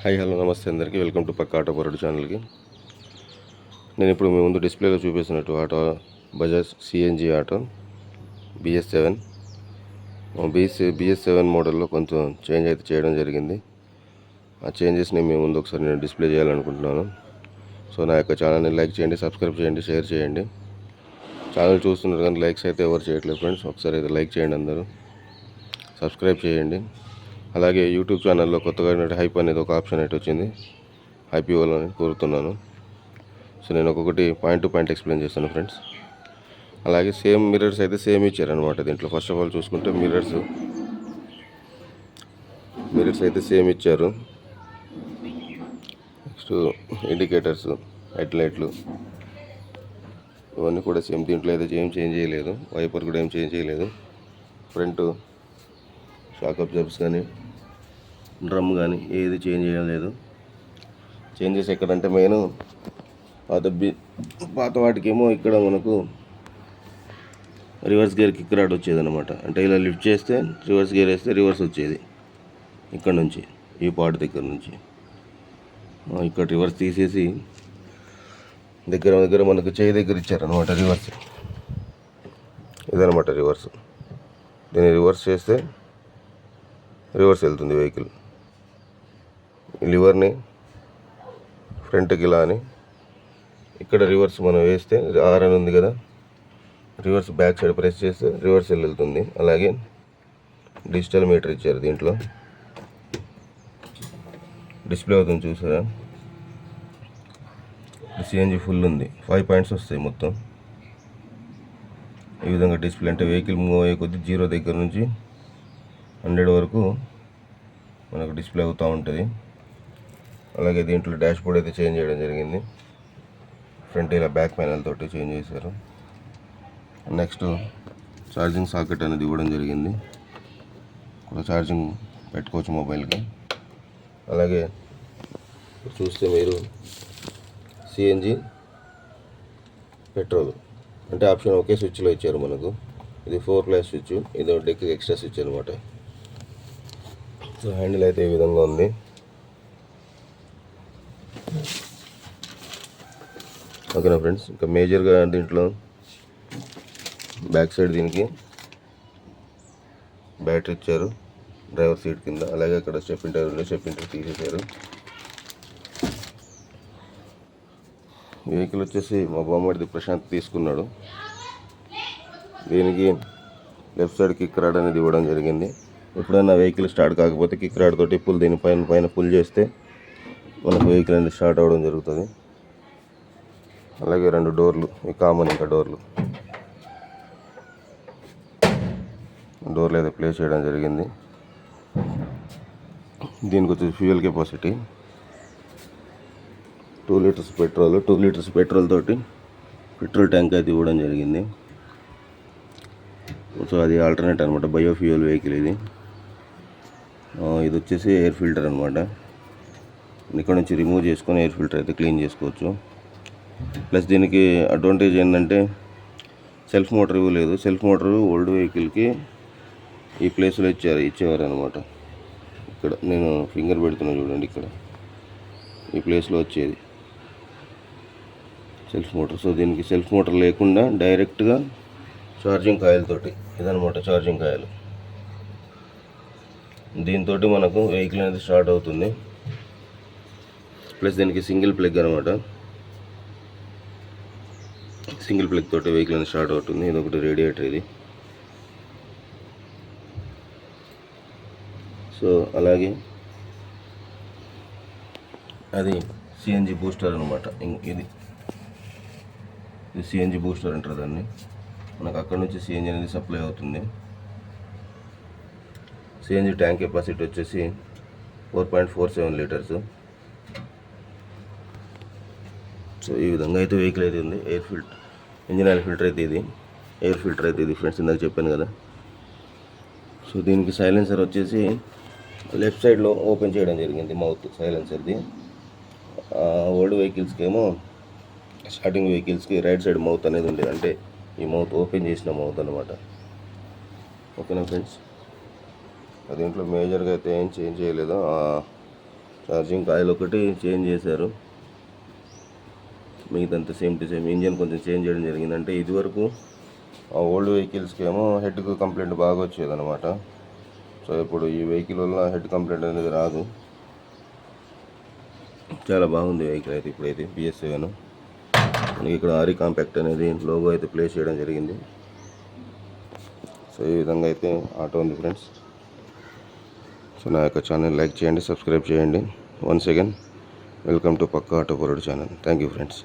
Hi hello నమస్తే అందరికీ. Welcome to పక్క ఆటో పొరడు ఛానల్కి. నేను ఇప్పుడు మీ ముందు డిస్ప్లేలో చూపిస్తున్నట్టు auto Bajaj CNG auto BS seven. BS BS seven మోడల్లో కొంచెం చేంజ్ అయితే చేయడం జరిగింది. ఆ చేంజెస్ని మీ ముందు ఒకసారి నేను డిస్ప్లే చేయాలనుకుంటున్నాను. సో నా యొక్క ఛానల్ని లైక్ చేయండి సబ్స్క్రైబ్ చేయండి షేర్ చేయండి. ఛానల్ చూస్తున్నారు కానీ లైక్స్ అయితే ఎవరు చేయట్లేదు ఫ్రెండ్స్. ఒకసారి అయితే లైక్ చేయండి అందరూ. సబ్స్క్రైబ్ చేయండి. అలాగే యూట్యూబ్ ఛానల్లో కొత్తగా హైప్ అనేది ఒక ఆప్షన్ అయితే వచ్చింది. హైప్ ఇవ్వాలని కోరుతున్నాను. సో నేను ఒక్కొక్కటి పాయింట్ టు పాయింట్ ఎక్స్ప్లెయిన్ చేస్తాను ఫ్రెండ్స్ అలాగే సేమ్ మిర్రర్స్ అయితే సేమ్ ఇచ్చారనమాట దీంట్లో. ఫస్ట్ ఆఫ్ ఆల్ చూసుకుంటే మిర్రర్స్ మిర్రర్స్ అయితే సేమ్ ఇచ్చారు. నెక్స్ట్ ఇండికేటర్స్ హెడ్ లైట్లు ఇవన్నీ కూడా సేమ్ దీంట్లో అయితే ఏం చేంజ్ చేయలేదు. వైపర్ కూడా ఏం చేంజ్ చేయలేదు. ఫ్రంట్ షాక్ అబ్జర్బ్స్ కానీ డ్రమ్ కానీ ఏది చేంజ్ చేయలేదు. లేదు చేంజెస్ ఎక్కడంటే మెయిన్ పాత బి పాత వాటికేమో ఇక్కడ మనకు రివర్స్ గేర్ కిక్ రాడ్ వచ్చేది అనమాట అంటే ఇలా లిఫ్ట్ చేస్తే రివర్స్ గేర్ వేస్తే రివర్స్ వచ్చేది. ఇక్కడ నుంచి ఈ పార్ట్ దగ్గర నుంచి. ఇక్కడ రివర్స్ తీసేసి దగ్గర దగ్గర మనకు చేయి దగ్గర ఇచ్చారనమాట రివర్స్. ఇదనమాట రివర్స్. దీన్ని రివర్స్ చేస్తే రివర్స్ వెళ్తుంది వెహికల్. లివర్ని ఫ్రంట్కి ఇలా అని ఇక్కడ రివర్స్ మనం వేస్తే ఆర్ అని ఉంది కదా. రివర్స్ బ్యాక్ సైడ్ ప్రెస్ చేస్తే రివర్స్ వెళ్తుంది. అలాగే డిజిటల్ మీటర్ ఇచ్చారు దీంట్లో. డిస్ప్లే అవుతుంది చూసారా? సిఎన్జి ఫుల్ ఉంది. ఫైవ్ పాయింట్స్ వస్తాయి మొత్తం. ఈ విధంగా డిస్ప్లే అంటే వెహికల్ మూవ్ అయ్యే కొద్దీ జీరో దగ్గర నుంచి హండ్రెడ్ వరకు మనకు డిస్ప్లే అవుతూ ఉంటుంది. అలాగే దీంట్లో డాష్ బోర్డ్ అయితే చేంజ్ చేయడం జరిగింది. ఫ్రంట్ ఇలా బ్యాక్ ప్యానల్ తోటి చేంజ్ చేశారు. నెక్స్ట్ ఛార్జింగ్ సాకెట్ అనేది ఇవ్వడం జరిగింది. ఇక్కడ ఛార్జింగ్ పెట్టుకోవచ్చు మొబైల్కి. అలాగే చూస్తే మీరు సిఎన్జి పెట్రోల్ అంటే ఆప్షన్ ఒకే స్విచ్లో ఇచ్చారు మనకు. ఇది ఫోర్ ప్లస్ స్విచ్ ఇది డెక్ ఎక్స్ట్రా స్విచ్ అనమాట సో హ్యాండిల్ అయితే ఈ విధంగా ఉంది. ఓకేనా ఫ్రెండ్స్? ఇంకా మేజర్గా దీంట్లో బ్యాక్ సైడ్ దీనికి బ్యాటరీ ఇచ్చారు డ్రైవర్ సీట్ కింద. అలాగే అక్కడ స్టెఫిన్ ఇంటర్ ఉండే స్టెఫిన్ ఇంటర్ తీసేశారు. వెహికల్ వచ్చేసి మా బామ్మడిది ప్రశాంత్ తీసుకున్నాడు. దీనికి లెఫ్ట్ సైడ్ కిక్ రాడ్ అనేది ఇవ్వడం జరిగింది. ఎప్పుడైనా వెహికల్ స్టార్ట్ కాకపోతే కిక్ రాడ్ తోటి పుల్ దీని పైన పైన పుల్ చేస్తే మనకు వెహికల్ అనేది స్టార్ట్ అవ్వడం జరుగుతుంది. అలాగే రెండు డోర్లు ఈ కామన్ ఇంకా డోర్లు. డోర్లు అయితే ప్లేస్ చేయడం జరిగింది. దీనికి వచ్చేసి fuel capacity. Two litres petrol two litres petrol తోటి పెట్రోల్ ట్యాంక్ అయితే ఇవ్వడం జరిగింది. సో అది ఆల్టర్నేట్ అనమాట బయోఫ్యూయల్ వెహికల్ ఇది. ఇది వచ్చేసి ఎయిర్ ఫిల్టర్ అనమాట ఇక్కడ నుంచి రిమూవ్ చేసుకొని ఎయిర్ ఫిల్టర్ అయితే క్లీన్ చేసుకోవచ్చు. ప్లస్ దీనికి అడ్వాంటేజ్ ఏంటంటే సెల్ఫ్ మోటార్ ఇవ్వలేదు సెల్ఫ్ మోటార్ ఓల్డ్ వెహికల్కి ఈ ప్లేస్లో ఇచ్చారు ఇచ్చేవారు అనమాట ఇక్కడ నేను ఫింగర్ పెడుతున్నా చూడండి ఇక్కడ. ఈ ప్లేస్లో వచ్చేది. సెల్ఫ్ మోటార్ సో దీనికి సెల్ఫ్ మోటార్ లేకుండా డైరెక్ట్గా ఛార్జింగ్ కాయలతోటి ఇదనమాట ఛార్జింగ్ కాయలు దీంతో మనకు వెహికల్ అనేది స్టార్ట్ అవుతుంది. ప్లస్ దీనికి సింగిల్ ప్లగ్ అనమాట సింగిల్ ప్లగ్ తోటి వెహికల్ అనేది స్టార్ట్ అవుతుంది. ఇది ఒకటి రేడియేటర్ ఇది. సో అలాగే అది సిఎన్జి బూస్టర్ అనమాట ఇది. ఇది సిఎన్జి బూస్టర్ అంటారు దాన్ని. మనకు అక్కడ నుంచి సిఎన్జి అనేది సప్లై అవుతుంది. సిఎన్జి ట్యాంక్ కెపాసిటీ వచ్చేసి four point four seven litres so ఈ విధంగా అయితే వెహికల్ అయితే ఉంది. Air filter engine oil filter అయితే ఇది. ఎయిర్ ఫిల్టర్ అయితే ఇది ఫ్రెండ్స్ ఇందాక చెప్పాను కదా. సో దీనికి సైలెన్సర్ వచ్చేసి లెఫ్ట్ సైడ్లో ఓపెన్ చేయడం జరిగింది మౌత్ సైలెన్సర్ది ఓల్డ్ వెహికల్స్కి ఏమో స్టార్టింగ్ వెహికల్స్కి రైట్ సైడ్ మౌత్ అనేది ఉండేది అంటే ఈ మౌత్ ఓపెన్ చేసిన మౌత్ అనమాట ఓకేనా ఫ్రెండ్స్ దీంట్లో మేజర్గా అయితే ఏం చేంజ్ చేయలేదు. ఛార్జింగ్ కాయిల్ ఒకటి చేంజ్ చేశారు. మిగతాంతా సేమ్ టు సేమ్ ఇంజన్ కొంచెం చేంజ్ చేయడం జరిగింది. అంటే ఇదివరకు ఆ ఓల్డ్ వెహికల్స్కి ఏమో హెడ్కు కంప్లైంట్ బాగా వచ్చేదన్నమాట. సో ఇప్పుడు ఈ వెహికల్ వల్ల హెడ్ కంప్లైంట్ అనేది రాదు. చాలా బాగుంది వెహికల్ అయితే ఇప్పుడైతే బిఎస్ సెవెన్ మనకి ఇక్కడ ఆరి కాంపాక్ట్ అనేది లోగో అయితే ప్లేస్ చేయడం జరిగింది. సో ఈ విధంగా అయితే ఆటో ఉంది ఫ్రెండ్స్ సో నా యొక్క ఛానల్ లైక్ చేయండి సబ్స్క్రైబ్ చేయండి. వన్స్ అగైన్ వెల్కమ్ టు పక్కా ఆటో పొరడు ఛానల్ థ్యాంక్ యూ ఫ్రెండ్స్